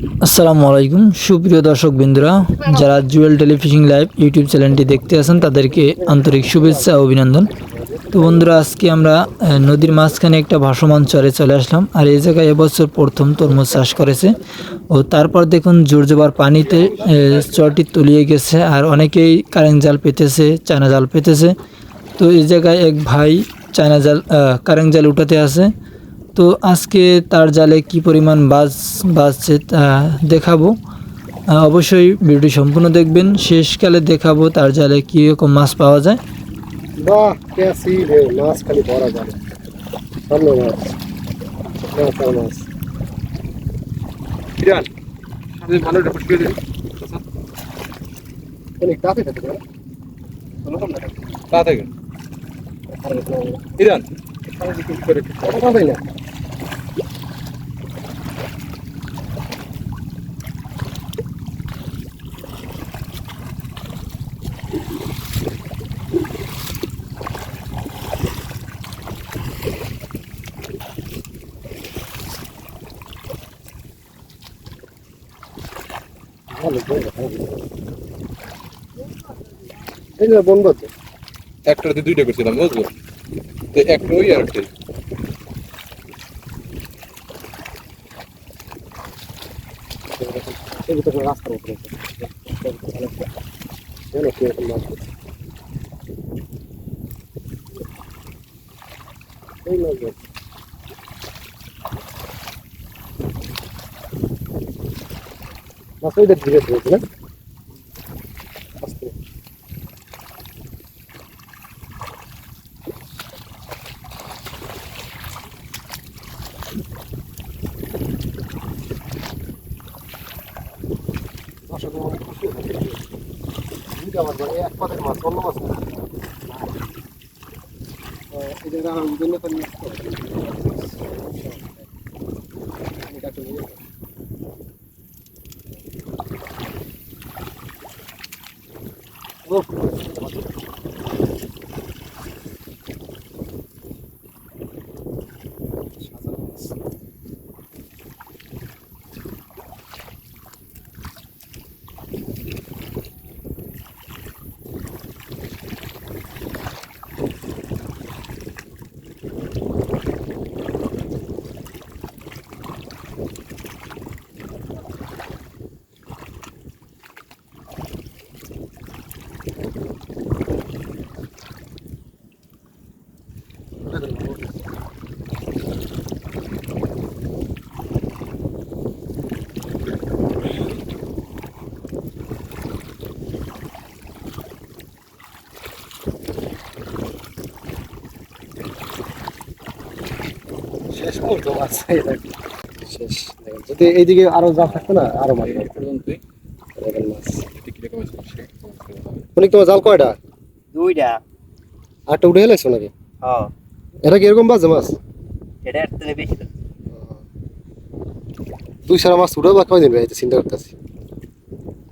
আসসালামু আলাইকুম। সুপ্রিয় দর্শক বিন্দুরা, যারা জুয়েল টেলিফিশিং লাইভ ইউটিউব চ্যানেলটি দেখতে আছেন, তাদেরকে আন্তরিক শুভেচ্ছা ও অভিনন্দন। তো বন্ধুরা, আজকে আমরা নদীর মাঝখানে একটা ভাসমান চরে চলে আসলাম, আর এই জায়গায় এবছর প্রথম তরমুজ চাষ করেছে। ও তারপর দেখুন জোরজোবার পানিতে চরটি তলিয়ে গেছে, আর অনেকেই কারেন্ট জাল পেতেছে, চায়না জাল পেতেছে। তো এই জায়গায় এক ভাই চায়না জাল কারেন্ট জাল উঠাতে আছে তো আজকে তার জালে কি পরিমাণ বাজ বাজছে তা দেখাবো। অবশ্যই ভিডিওটি সম্পূর্ণ দেখবেন। শেষকালে দেখাবো তার জালে কীরকম মাছ পাওয়া যায়। বাহ কে সিড মাছ খালি ভরা যাবে সামনে মাছ সামনে মাছ ইরান ভালো দিন অনেক না। এই যে বন্ধ একটাতে দুইটা করছিলাম, বুঝলো তো একটা ওই আর একটা এই ভিতরে রাস্তার উপরে? এই মাছ মাছ ওইটা ধীরে ধীরে না আস্তে মানে এক পাতের মাছ অন্য মাছ না জায়গায় আমার জন্য তো নিয়ে আসতে শেষ শেষ যদি এইদিকে আরও যা থাকতো না আরও মাছ পর্যন্তই তোমার জাল কয়টা? দুইটা। আটটা উঠে এলাইছো নাকি? হ্যাঁ। এটা কি এরকম বাজে মাছ? এটা বেশি দুই সারা মাছ উঠে বা কয়দিন ভাই চিন্তা করতেছি।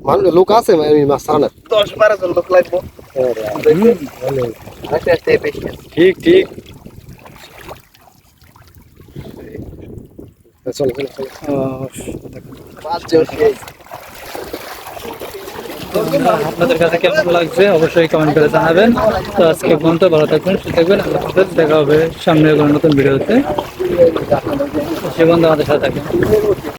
মানুষ লোক আছে মাছ ছাড়া না। দশ বারো জন লোক লাগবো। আস্তে আস্তে ঠিক ঠিক। আপনাদের কাছে কেমন লাগছে অবশ্যই কমেন্ট করে জানাবেন। তো আজকে পর্যন্ত, ভালো থাকবেন, সুস্থ থাকবেন। আপনাদের দেখা হবে সামনে কোনো নতুন ভিডিওতে। সে বন্ধু আমাদের সাথে থাকবেন।